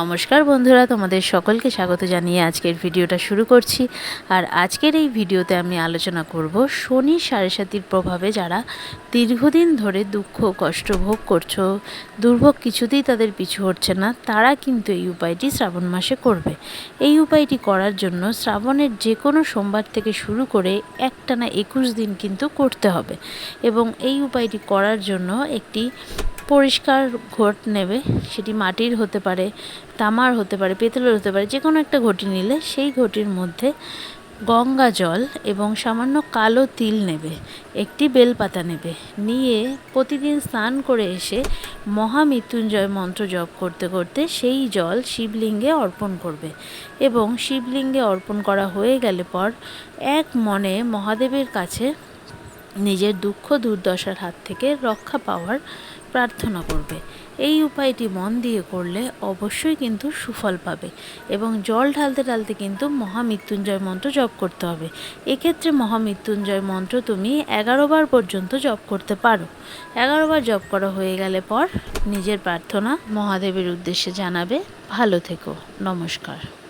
নমস্কার বন্ধুরা, তোমাদের সকলকে স্বাগত জানিয়ে আজকের ভিডিওটা শুরু করছি। আর আজকের এই ভিডিওতে আমি আলোচনা করব শনি সাড়ে সাতির প্রভাবে যারা দীর্ঘদিন ধরে দুঃখ, কষ্ট ভোগ করছ, দুর্ভোগ কিছুতেই তাদের পিছু হচ্ছে না, তারা কিন্তু এই উপায়টি শ্রাবণ মাসে করবে। এই উপায়টি করার জন্য শ্রাবণের যে কোনো সোমবার থেকে শুরু করে একটানা একুশ দিন কিন্তু করতে হবে। এবং এই উপায়টি করার জন্য একটি পরিষ্কার ঘট নেবে, সেটি মাটির হতে পারে, তামার হতে পারে, পেতলের হতে পারে যে কোনো একটা ঘটি নিলে সেই ঘটির মধ্যে গঙ্গা জল এবং সামান্য কালো তিল নেবে, একটি বেলপাতা নেবে, নিয়ে প্রতিদিন স্নান করে এসে মহামৃত্যুঞ্জয় মন্ত্র জপ করতে করতে সেই জল শিবলিঙ্গে অর্পণ করবে এবং শিবলিঙ্গে অর্পণ করা হয়ে গেলে পর এক মনে মহাদেবের কাছে নিজের দুঃখ দুর্দশার হাত থেকে রক্ষা পাওয়ার প্রার্থনা করবে। এই উপায়টি মন দিয়ে করলে অবশ্যই কিন্তু সুফল পাবে এবং জল ঢালতে ঢালতে কিন্তু মহামৃত্যুঞ্জয় মন্ত্র জপ করতে হবে। এক্ষেত্রে মহামৃত্যুঞ্জয় মন্ত্র তুমি এগারো বার পর্যন্ত জপ করতে পারো। এগারো বার জপ করা হয়ে গেলে পর নিজের প্রার্থনা মহাদেবের উদ্দেশ্যে জানাবে। ভালো থেকো। নমস্কার।